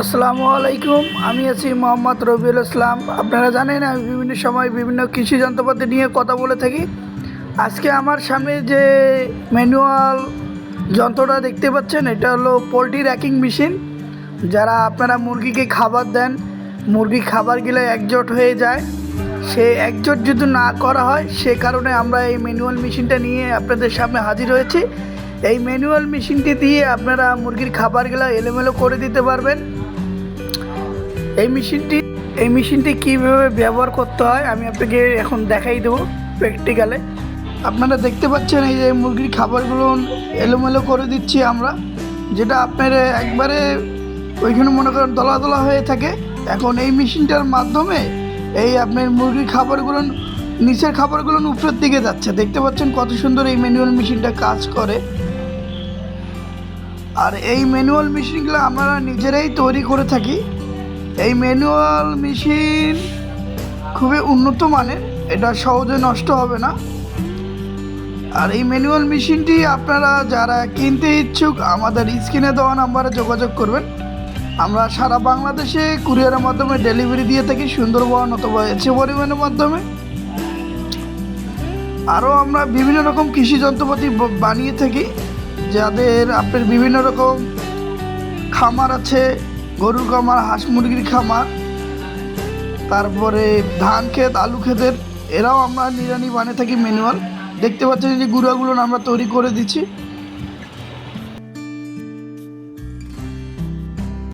আসসালামু আলাইকুম, আমি আছি মোহাম্মদ রবিউল ইসলাম। আপনারা জানেন আমি বিভিন্ন সময় বিভিন্ন কৃষি যন্ত্রপাতি নিয়ে কথা বলে থাকি। আজকে আমার সামনে যে ম্যানুয়াল যন্ত্রটা দেখতে পাচ্ছেন, এটা হলো পোলট্রি র্যাকিং মেশিন। যারা আপনারা মুরগিকে খাবার দেন, মুরগি খাবার গেলে একজোট হয়ে যায়। সে একজোট যদি না করা হয়, সে কারণে আমরা এই ম্যানুয়াল মেশিনটা নিয়ে আপনাদের সামনে হাজির হয়েছি। এই ম্যানুয়াল মেশিনটি দিয়ে আপনারা মুরগির খাবারগুলো এলোমেলো করে দিতে পারবেন। এই মেশিনটি এই মেশিনটি কীভাবে ব্যবহার করতে হয় আমি আপনাকে এখন দেখাই দেবো প্র্যাকটিক্যালে আপনারা দেখতে পাচ্ছেন এই যে মুরগির খাবারগুলো এলোমেলো করে দিচ্ছি আমরা, যেটা আপনার একবারে ওইখানে মনে করেন দলা দলা হয়ে থাকে। এখন এই মেশিনটার মাধ্যমে এই আপনার মুরগির খাবারগুলো, নিচের খাবারগুলো উপরের দিকে যাচ্ছে। দেখতে পাচ্ছেন কত সুন্দর এই ম্যানুয়াল মেশিনটা কাজ করে। আর এই ম্যানুয়াল মেশিনগুলো আমরা নিজেরাই তৈরি করে থাকি। এই ম্যানুয়াল মেশিন খুবই উন্নত মানের, এটা সহজে নষ্ট হবে না। আর এই ম্যানুয়াল মেশিনটি আপনারা যারা কিনতে ইচ্ছুক, আমাদের স্ক্রিনে দেওয়া নাম্বারে যোগাযোগ করবেন। আমরা সারা বাংলাদেশে কুরিয়ারের মাধ্যমে ডেলিভারি দিয়ে থাকি, সুন্দরবন অথবা এসে পরিবহনের মাধ্যমে। আরও আমরা বিভিন্ন রকম কৃষি যন্ত্রপাতি বানিয়ে থাকি, যাদের আপনার বিভিন্ন রকম খামার আছে গরুর খামার, হাঁস মুরগির খামার, তারপরে ধান ক্ষেত, আলু ক্ষেতের, এরাও আমরা নিরানি বানিয়ে থাকি ম্যানুয়াল দেখতে পাচ্ছেন যে গুঁড়াগুলো আমরা তৈরি করে দিচ্ছি।